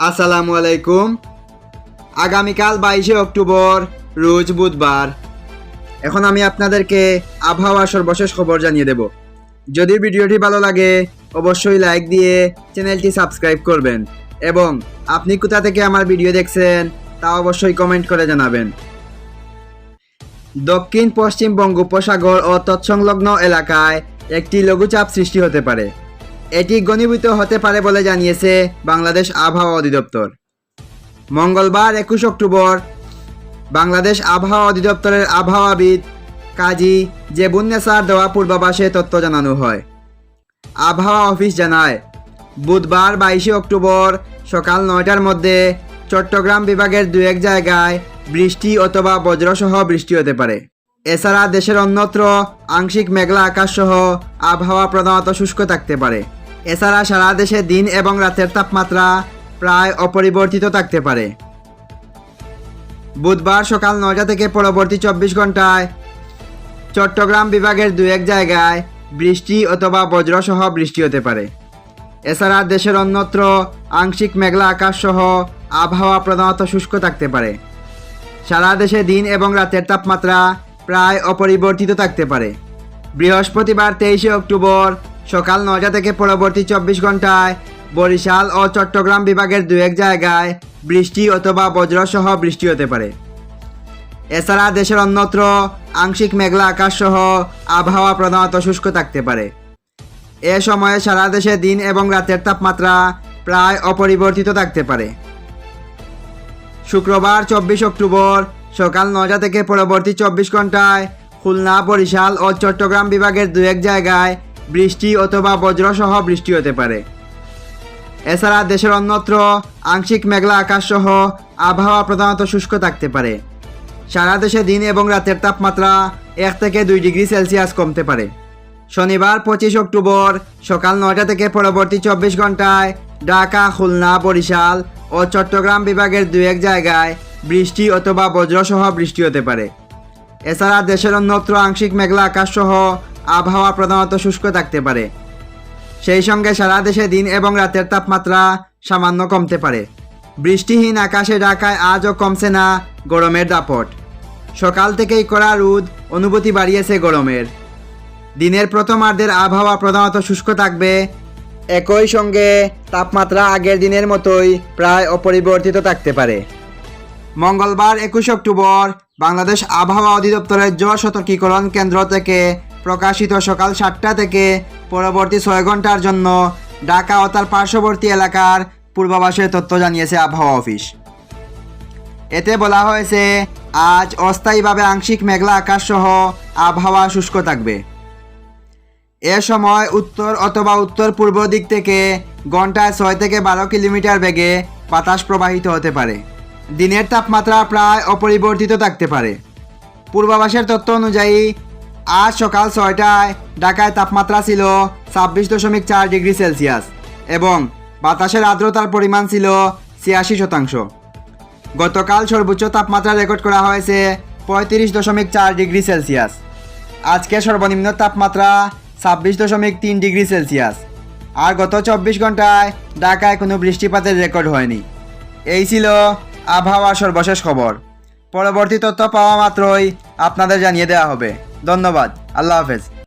আসসালামু আলাইকুম। আগামীকাল বাইশে অক্টোবর, রোজ বুধবার। এখন আমি আপনাদেরকে আবহাওয়ার সর্বশেষ খবর জানিয়ে দেব। যদি ভিডিওটি ভালো লাগে, অবশ্যই লাইক দিয়ে চ্যানেলটি সাবস্ক্রাইব করবেন এবং আপনি কোথা থেকে আমার ভিডিও দেখছেন, তা অবশ্যই কমেন্ট করে জানাবেন। দক্ষিণ পশ্চিম বঙ্গোপসাগর ও তৎসংলগ্ন এলাকায় একটি লঘুচাপ সৃষ্টি হতে পারে। এটি ঘনীভূত হতে পারে বলে জানিয়েছে বাংলাদেশ আবহাওয়া অধিদপ্তর। মঙ্গলবার একুশ অক্টোবর বাংলাদেশ আবহাওয়া অধিদপ্তরের আবহাওয়াবিদ কাজী জেবুন্নেসার দেওয়া পূর্বাভাসে তথ্য জানানো হয়। আবহাওয়া অফিস জানায়, বুধবার বাইশে অক্টোবর সকাল নয়টার মধ্যে চট্টগ্রাম বিভাগের দু এক জায়গায় বৃষ্টি অথবা বজ্রসহ বৃষ্টি হতে পারে। এছাড়া দেশের অন্যত্র আংশিক মেঘলা আকাশসহ আবহাওয়া প্রধানত শুষ্ক থাকতে পারে। এছাড়া সারা দেশে দিন এবং রাতের তাপমাত্রা প্রায় অপরিবর্তিত থাকতে পারে। বুধবার সকাল নয়টা থেকে পরবর্তী চব্বিশ ঘন্টায় চট্টগ্রাম বিভাগের দু এক জায়গায় বৃষ্টি অথবা বজ্রসহ বৃষ্টি হতে পারে। এছাড়া দেশের অন্যত্র আংশিক মেঘলা আকাশ সহ আবহাওয়া প্রধানত শুষ্ক থাকতে পারে। সারা দেশে দিন এবং রাতের তাপমাত্রা প্রায় অপরিবর্তিত থাকতে পারে। বৃহস্পতিবার তেইশে অক্টোবর সকাল নয়টা থেকে পরবর্তী চব্বিশ ঘন্টায় বরিশাল ও চট্টগ্রাম বিভাগের দু এক জায়গায় বৃষ্টি অথবা বজ্রসহ বৃষ্টি হতে পারে। এছাড়া দেশের অন্যত্র আংশিক মেঘলা আকাশ সহ আবহাওয়া প্রধানত শুষ্ক থাকতে পারে। এ সময়ে সারা দেশে দিন এবং রাতের তাপমাত্রা প্রায় অপরিবর্তিত থাকতে পারে। শুক্রবার চব্বিশ অক্টোবর সকাল নয়টা থেকে পরবর্তী চব্বিশ ঘন্টায় খুলনা, বরিশাল ও চট্টগ্রাম বিভাগের দু এক জায়গায় বৃষ্টি অথবা বজ্রসহ বৃষ্টি হতে পারে। এছাড়া দেশের অন্যত্র আংশিক মেঘলা আকাশ সহ আবহাওয়া প্রধানত শুষ্ক থাকতে পারে। সারা দেশে দিন এবং রাতের তাপমাত্রা এক থেকে দুই ডিগ্রি সেলসিয়াস কমতে পারে। শনিবার পঁচিশ অক্টোবর সকাল নয়টা থেকে পরবর্তী চব্বিশ ঘন্টায় ঢাকা, খুলনা, বরিশাল ও চট্টগ্রাম বিভাগের দু এক জায়গায় বৃষ্টি অথবা বজ্রসহ বৃষ্টি হতে পারে। এছাড়া দেশের অন্যত্র আংশিক মেঘলা আকাশ সহ আবহাওয়া প্রধানত শুষ্ক থাকতে পারে। সেই সঙ্গে সারা দেশে দিন এবং রাতের তাপমাত্রা সামান্য কমতে পারে। বৃষ্টিহীন আকাশে ঢাকায় আজও কমছে না গরমের দাপট। সকাল থেকেই কড়া রোদ অনুভূতি বাড়িয়েছে গরমের। দিনের প্রথমার্ধের আবহাওয়া প্রধানত শুষ্ক থাকবে। একই সঙ্গে তাপমাত্রা আগের দিনের মতোই প্রায় অপরিবর্তিত থাকতে পারে। মঙ্গলবার একুশ অক্টোবর বাংলাদেশ আবহাওয়া অধিদপ্তরের জ্বর সতর্কীকরণ কেন্দ্র থেকে প্রকাশিত সকাল সাতটা থেকে পরবর্তী ছয় ঘণ্টার জন্য ঢাকা ও তার পার্শ্ববর্তী এলাকার পূর্বাভাসের তথ্য জানিয়েছে আবহাওয়া অফিস। এতে বলা হয়েছে, আজ অস্থায়ীভাবে আংশিক মেঘলা আকাশ সহ আবহাওয়া শুষ্ক থাকবে। এ সময় উত্তর অথবা উত্তর পূর্ব দিক থেকে ঘন্টায় ছয় থেকে বারো কিলোমিটার বেগে বাতাস প্রবাহিত হতে পারে। দিনের তাপমাত্রা প্রায় অপরিবর্তিত থাকতে পারে। পূর্বাভাসের তথ্য অনুযায়ী আজ সকাল ছয়টায় ঢাকায় তাপমাত্রা ছিল ছাব্বিশ দশমিক চার ডিগ্রি সেলসিয়াস এবং বাতাসের আর্দ্রতার পরিমাণ ছিল ছিয়াশি শতাংশ। গতকাল সর্বোচ্চ তাপমাত্রা রেকর্ড করা হয়েছে পঁয়ত্রিশ দশমিক চার ডিগ্রি সেলসিয়াস। আজকে সর্বনিম্ন তাপমাত্রা ছাব্বিশ দশমিক তিন ডিগ্রি সেলসিয়াস। আর গত চব্বিশ ঘন্টায় ঢাকায় কোনো বৃষ্টিপাতের রেকর্ড হয়নি। এই ছিল আবহাওয়ার সর্বশেষ খবর। পরবর্তী তথ্য পাওয়া মাত্রই আপনাদের জানিয়ে দেওয়া হবে। ধন্যবাদ। আল্লাহ হাফেজ।